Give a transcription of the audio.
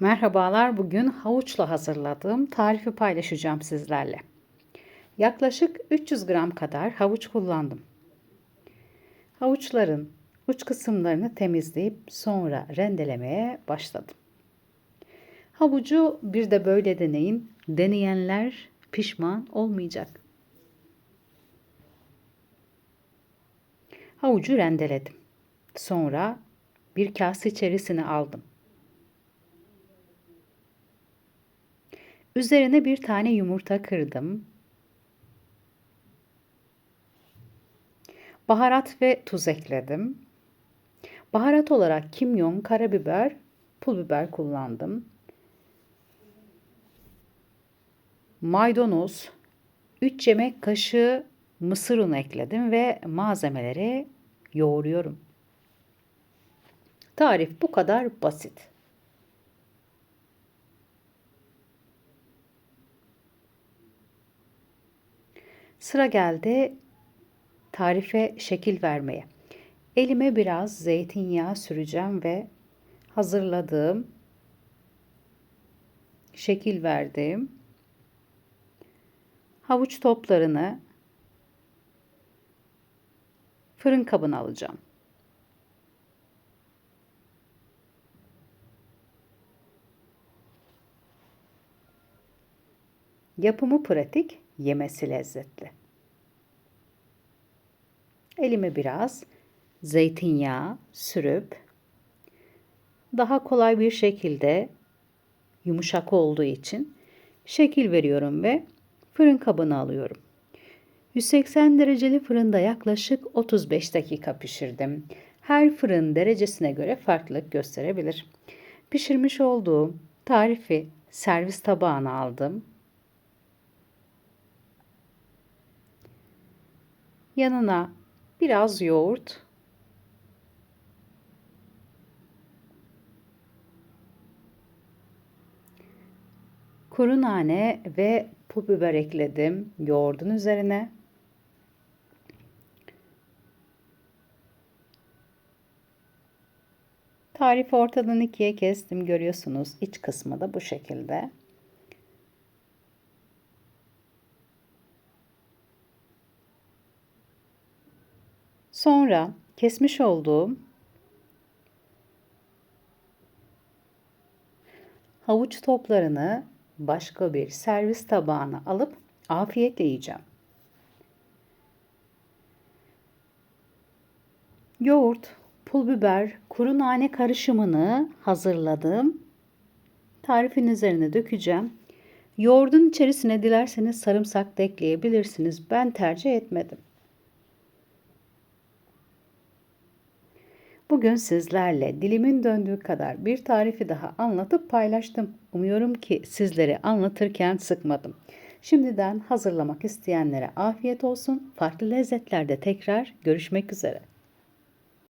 Merhabalar. Bugün havuçla hazırladığım tarifi paylaşacağım sizlerle. Yaklaşık 300 gram kadar havuç kullandım. Havuçların uç kısımlarını temizleyip sonra rendelemeye başladım. Havucu bir de böyle deneyin. Deneyenler pişman olmayacak. Havucu rendeledim. Sonra bir kase içerisine aldım. Üzerine bir tane yumurta kırdım. Baharat ve tuz ekledim. Baharat olarak kimyon, karabiber, pul biber kullandım. Maydanoz, 3 yemek kaşığı mısır unu ekledim ve malzemeleri yoğuruyorum. Tarif bu kadar basit. Sıra geldi tarife şekil vermeye. Elime biraz zeytinyağı süreceğim ve hazırladığım şekil verdim. Havuç toplarını fırın kabına alacağım. Yapımı pratik, yemesi lezzetli. Elime biraz zeytinyağı sürüp daha kolay bir şekilde yumuşak olduğu için şekil veriyorum ve fırın kabına alıyorum. 180 dereceli fırında yaklaşık 35 dakika pişirdim. Her fırın derecesine göre farklılık gösterebilir. Pişirmiş olduğum tarifi servis tabağına aldım. Yanına biraz yoğurt, kuru nane ve pul biber ekledim yoğurdun üzerine. Tarifi ortadan ikiye kestim görüyorsunuz. İç kısmı da bu şekilde. Sonra kesmiş olduğum havuç toplarını başka bir servis tabağına alıp afiyetle yiyeceğim. Yoğurt, pul biber, kuru nane karışımını hazırladım. Tarifin üzerine dökeceğim. Yoğurdun içerisine dilerseniz sarımsak da ekleyebilirsiniz. Ben tercih etmedim. Bugün sizlerle dilimin döndüğü kadar bir tarifi daha anlatıp paylaştım. Umuyorum ki sizlere anlatırken sıkmadım. Şimdiden hazırlamak isteyenlere afiyet olsun. Farklı lezzetlerde tekrar görüşmek üzere.